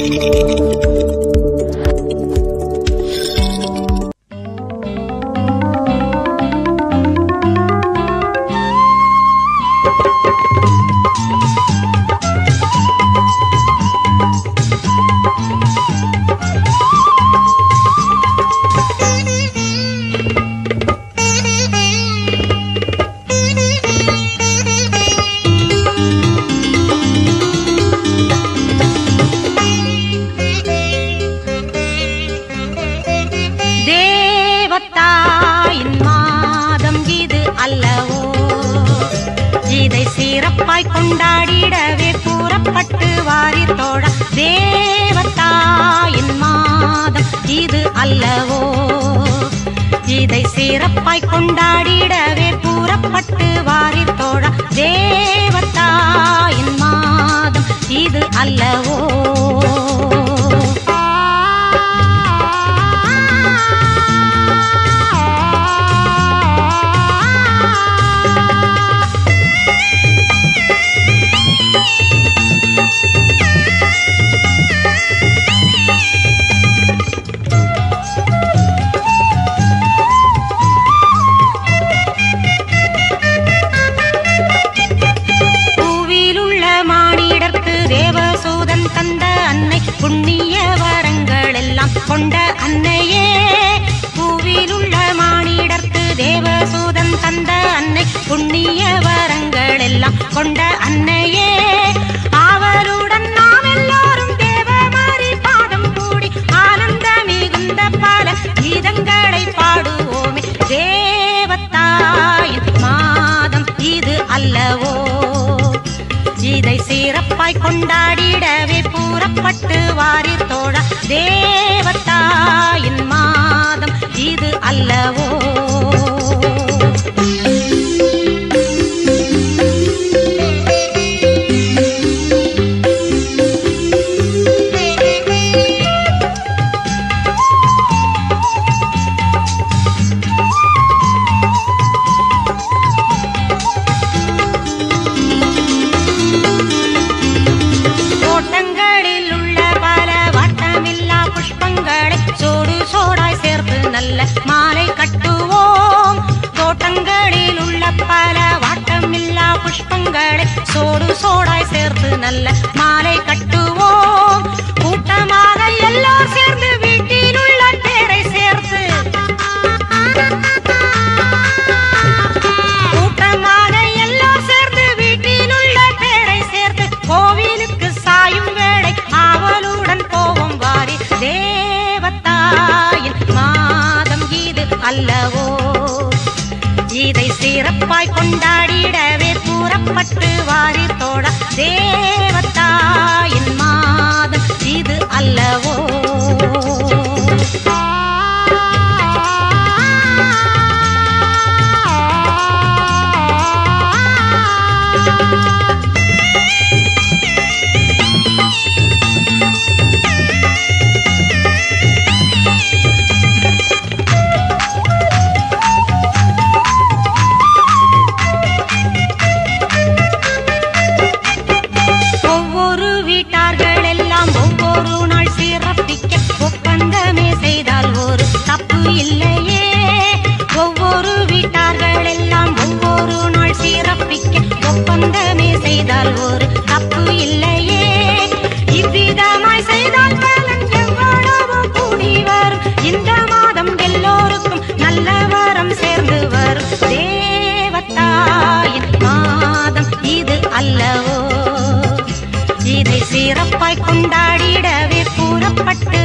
うん。தேவத்தாயின் மாதம் இது அல்லவோ? இதை சிறப்பாய் கொண்டாடிடவே கூறப்பட்டு வாரி தோழ தேவத்தாயின் மாதம் இது அல்லவோ? இதை சிறப்பாய் கொண்டாடிடவே கூறப்பட்டு வாரி தோழ தேவத்தாயின் மாதம் இது அல்லவோ? புண்ணிய வரங்கள் எல்லாம் கொண்ட அன்னையே. பூவிலுள்ள மானிடர்க்கு தேவசூதன் தந்த அன்னை புண்ணிய இதை சிறப்பாய் கொண்டாடிடவே கூறப்பட்டு வாரி தோழ தேவத்தாயின் மாதம் இது அல்லவோ தோட்டங்களில் உள்ள பல வாட்டமில்லா புஷ்பங்களை சோடு சோடாய் சேர்த்து நல்ல மாலை கட்டுவோம். கூட்டமாக சிறப்பாய் கொண்டாடிடவே கூறப்பட்டு வாரி தோட தேவத்தாயின் மாதம் இது அல்லவோ இல்லையே. ஒவ்வொரு வீட்டார்கள் எல்லாம் ஒவ்வொரு நாள் சிறப்பிக்க ஒப்பந்தமே செய்தால் ஒரு தப்பு இல்லையே. இவ்விதமாய் செய்தால் பலன் எவ்வளவு கூடி வரும் இந்த மாதம் எல்லோருக்கும் நல்ல வரம் சேர்ந்து வரும் தேவத்தாயின் மாதம் இது அல்லவோ. இதை சிறப்பாய் கொண்டாடிடவே கூறப்பட்டு